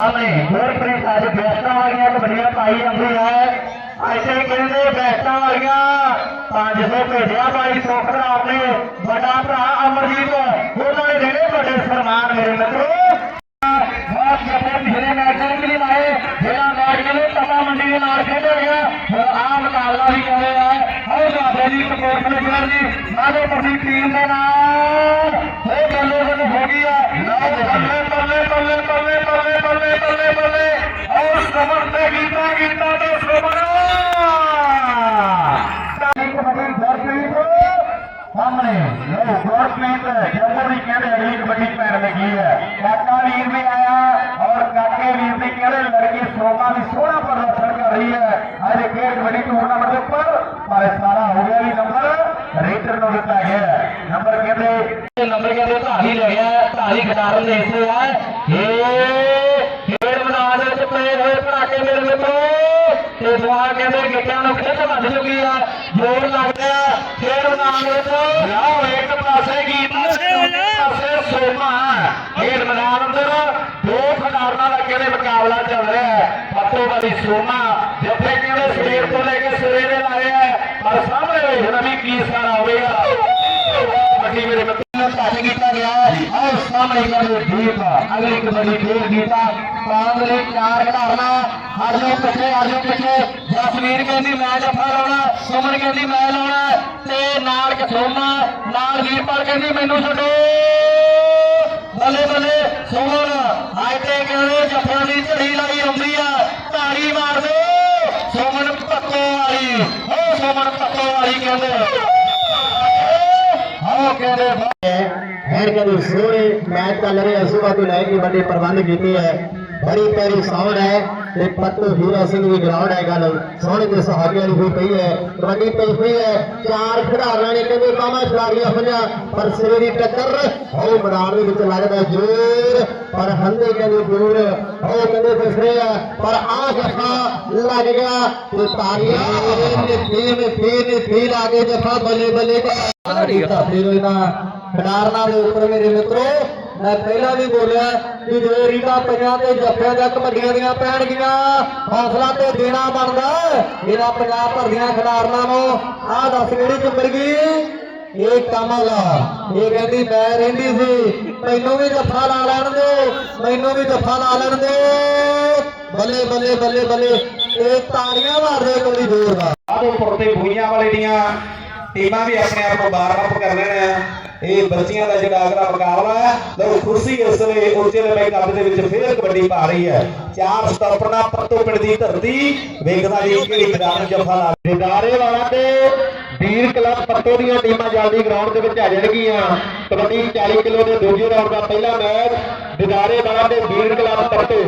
ਸਾਹਮਣੇ ਗੁਰਪ੍ਰੀਤ ਅੱਜ ਬੈਸਟਾਂ ਵਾਲੀਆਂ ਕਬੱਡੀਆਂ ਪਾਈ ਜਾਂਦੀ ਹੈ ਇੱਥੇ ਕਹਿੰਦੇ ਬੈਸਟਾਂ ਵਾਲੀਆਂ 500 ਭੇਜਿਆ ਭਾਈ ਸੋਖਰਾ ਆਪਣੇ ਵੱਡਾ ਭਰਾ ਅਮਰਜੀਤ। ਉਹਨਾਂ ਨੇ ਦੇਣੇ ਵੱਡੇ ਸਨਮਾਨ ਮੇਰੇ ਮਿੱਤਰੋ। ਬਹੁਤ ਜੱਫੇ ਪਿਛਲੇ ਮੈਚਾਂ ਵੀ ਨਹੀਂ ਲਾਏ। ਜਿਹੜਾ ਮੈਚ ਕਹਿੰਦੇ ਤਪਾ ਮੰਡੀ ਦੇ ਨਾਲ ਖੇਡਿਆ ਗਿਆ। ਹੁਣ ਆਹ ਮੁਕਾਬਲਾ ਵੀ ਕਹਿੰਦੇ ਆ ਆਹ ਬਾਬੇ ਦੀ ਸਪੋਰਟ ਪਲੇਅਰ ਦੀ ਮਾਧੋ ਪਰਦੀ ਟੀਮ ਦੇ ਨਾਲ। ਤੇ ਗੀਤਾ ਗੀਤਾ ਤੇ ਸਮਰ ਵੱਡੀ ਗੁਰਪ੍ਰੀਤ ਸਾਹਮਣੇ। ਲੋ ਗੁਰਪ੍ਰੀਤ ਜੰਮੂ ਦੀ ਕਹਿੰਦੇ ਅਗਲੀ ਕਬੱਡੀ ਪੈਣ ਲੱਗੀ ਹੈ। ਕਾਕਾ ਵੀਰ ਵੀ ਆਇਆ ਔਰ ਕਾਕੇ ਵੀਰ ਦੀ ਕਹਿੰਦੇ ਲੜਕੀ ਸੋਮਾ ਵੀ ਸੋਹਣਾ ਪ੍ਰਦਰਸ਼ਨ ਕਰ ਰਹੀ ਹੈ। ਅੱਜ ਖੇਡ ਕਬੱਡੀ ਟੂਰਨਾਮੈਂਟ ਦੇ ਉੱਪਰ, ਪਰ ਸਾਰਾ ਹੋ ਗਿਆ ਵੀ ਨੰਬਰ ਰੇਟਰ ਨੂੰ ਦਿੱਤਾ ਗਿਆ ਹੈ। ਨੰਬਰ ਕਹਿੰਦੇ ਨੰਬਰ ਕਹਿੰਦੇ ਧਾਰੀ ਲੈ ਗਿਆ ਧਾਰੀ ਖਿਡਾਰਨ ਦੇ ਹਿੱਸੇ ਹੈ ਇਹ ਖੇਡ ਮੈਦਾਨ ਦੇ ਵਿੱਚ ਪਏ ਹੋਏ ਪੜਾਕੇ ਮੇਰੇ ਮਿੱਤਰੋ ਤੇ ਦੁਆ ਕਹਿੰਦੇ ਗਿੱਟਿਆਂ ਨੂੰ ਖਿੱਚ ਵੱਜ ਚੁੱਕੀ ਆ ਜੋਰ ਲੱਗਦਾ ਖੇਡ ਮੈਦਾਨ ਦੇ ਵਿੱਚ ਲਾਓ ਇੱਕ ਪਾਸੇ ਗੀਤ ਦੂਜੇ ਪਾਸੇ ਸੋਮਾ ਖੇਡ ਮੈਦਾਨ ਅੰਦਰ ਦੋ ਖਿਡਾਰਨਾਂ ਦਾ ਕਹਿੰਦੇ ਮੁਕਾਬਲਾ ਚੱਲ ਰਿਹਾ ਹੈ। ਪੱਤੋ ਵਾਲੀ ਸੋਮਾ ਜਿੱਥੇ ਕਹਿੰਦੇ ਸਵੇਰ ਤੋਂ ਲੈ ਕੇ ਸਵੇਰੇ ਲਾਏ ਆ ਪਰ ਸਾਹਮਣੇ ਵੇਖਣਾ ਵੀ ਕੀ ਆਹ ਸਾਹਮਣੇ ਕਹਿੰਦੇ ਅਗਲੀ ਕਬੱਡੀ ਫੇਰ ਗੀਤਾ ਪਾਉਣ ਲਈ ਚਾਰ ਖਿਡਾਰਨਾ ਅਰਜੋ ਪਿੱਛੇ ਅਰਜੋ ਪਿੱਛੇ ਜਸਵੀਰ ਕਹਿੰਦੀ ਮੈਂ ਜੱਫਾ ਲਾਉਣਾ ਸੁਮਨ ਕਹਿੰਦੀ ਮੈਂ ਲਾਉਣਾ ਤੇ ਨਾਲ ਕਸੋਮਾ ਨਾਲ ਵੀਰਪਾਲ ਕਹਿੰਦੀ ਮੈਨੂੰ ਛੱਡੋ ਬੱਲੇ ਬੱਲੇ ਸੁਮਨ ਅੱਜ ਤੇ ਕਹਿੰਦੇ ਜੱਫਿਆਂ ਦੀ ਝੜੀ ਲਾਈ ਆਉਂਦੀ ਆ ਧਾਰੀ ਮਾਰ ਦੋ ਸੁਮਨ ਪੱਕੋ ਵਾਲੀ ਓ ਸੁਮਨ ਪੱਕੋ ਵਾਲੀ ਕਹਿੰਦੇ। ਖੈਰ ਕਰੀ ਸੋਹਣੇ ਮੈਚ ਚੱਲ ਰਹੇ ਅਸੂਬਾ ਤੋਂ ਲੈ ਕੇ ਵੱਡੇ ਪ੍ਰਬੰਧ ਕੀਤੇ ਹੈ। ਬੜੀ ਪਿਆਰੀ ਸਾਊਂਡ ਹੈ। ਤੇ ਪੱਤੂ ਹੀਰਾ ਸਿੰਘ ਦੀ ਗਰਾਊਂਡ ਹੈ ਗੱਲ ਸੋਹਣੇ ਤੇ ਸੁਹਾਗੇ ਵਾਲੀ ਹੋਈ ਪਈ ਹੈ। ਕਬੱਡੀ ਪਈ ਹੋਈ ਹੈ। ਚਾਰ ਖਿਡਾਰੀਆਂ ਨੇ ਕਹਿੰਦੇ ਬਾਹਾਂ ਛਲਾਗੀਆਂ ਹੋਈਆਂ ਪਰ ਸਿਰੇ ਦੀ ਟੱਕਰ ਉਹ ਮੈਦਾਨ ਦੇ ਵਿੱਚ ਲੱਗਦਾ ਜ਼ੋਰ। ਪਰ ਹੰਦੇ ਕਹਿੰਦੇ ਦੂਰ ਉਹ ਕਹਿੰਦੇ ਫਿਸਰੇ ਆ। ਪਰ ਆ ਜਫਾ ਲੱਗ ਗਿਆ। ਤੇ ਤਾਰੀਆਂ ਨੇ ਫੇਰ ਨੇ ਫੇਰ ਨੇ ਫੇਰ ਆ ਕੇ ਜਫਾ ਬੱਲੇ ਬੱਲੇ ਨੂੰ ਇਹਨਾਂ ਖਿਡਾਰਨਾਂ ਦੇ ਉੱਪਰ ਮੇਰੇ ਮਿੱਤਰੋ ਪਹਿਲਾਂ ਵੀ ਬੋਲਿਆ ਕਿ ਜੇ ਰੀਤਾ ਪਈਆਂ ਤੇ ਜੱਫਿਆਂ ਜਾਂ ਕਬੱਡੀਆਂ ਦੀਆਂ ਪੈਣਗੀਆਂ ਹੌਸਲਾ ਤੇ ਦੇਣਾ ਬਣਦਾ ਇਹਨਾਂ ਪੰਜਾਬ ਭਰ ਦੀਆਂ ਖਿਡਾਰਨਾਂ ਨੂੰ ਆਹ ਦੱਸ ਕਿਹੜੀ ਚੁੰਬੜ ਗਈ? ਇਹ ਕਮਲ। ਇਹ ਕਹਿੰਦੀ ਮੈਂ ਰਹਿੰਦੀ ਸੀ। ਮੈਨੂੰ ਵੀ ਜੱਫਾ ਲਾ ਲੈਣ ਦਿਓ, ਮੈਨੂੰ ਵੀ ਜੱਫਾ ਲਾ ਲੈਣ ਦਿਓ। ਬੱਲੇ ਬੱਲੇ ਬੱਲੇ ਬੱਲੇ। ਇਹ ਤਾੜੀਆਂ ਮਾਰਦੇ ਕੋਈ ਜ਼ੋਰ ਦਾ। ਆਦੇ ਪੁਰਤੇ ਬੂਈਆਂ ਵਾਲੇ ਦੀਆਂ ਟੀਮਾਂ ਵੀ ਆਪਣੇ ਆਪ ਨੂੰ ਬਾਰ-ਬਾਰ ਕਰ ਲੈਣਾ ਇਹ ਬੱਚੀਆਂ ਦਾ ਜਿਹੜਾ ਅਗਲਾ ਮੁਕਾਬਲਾ ਹੈ ਲਓ ਕੁਰਸੀ ਇਸ ਵੇਲੇ ਉੱਚੇ ਲੰਬੇ ਕੱਦ ਦੇ ਵਿੱਚ ਫੇਰ ਕਬੱਡੀ ਪਾ ਰਹੀ ਹੈ ਚਾਰ ਸਟਾਪਰਨਾ ਪੱਤੋ ਪਿੰਡ ਦੀ ਧਰਤੀ। ਵੇਖਦਾ ਜੀ ਕਿਹੜੀ ਖਿਡਾਰਨ ਜੱਫਾ ਲਾ ਦਿਦਾਰੇ ਵਾਲਾ ਤੇ ਵੀਰ ਕਲੱਬ ਪੱਤੋ ਦੀਆਂ ਟੀਮਾਂ ਜਲਦੀ ਗਰਾਊਂਡ ਦੇ ਵਿੱਚ ਆ ਜਾਣਗੀਆਂ। ਕਬੱਡੀ 40 ਕਿਲੋ ਦੇ ਦੂਜੇ ਰਾਊਂਡ ਦਾ ਪਹਿਲਾ ਮੈਚ। ਦਿਦਾਰੇ ਵਾਲਾ ਤੇ ਵੀਰ ਕਲੱਬ ਪੱਤੋ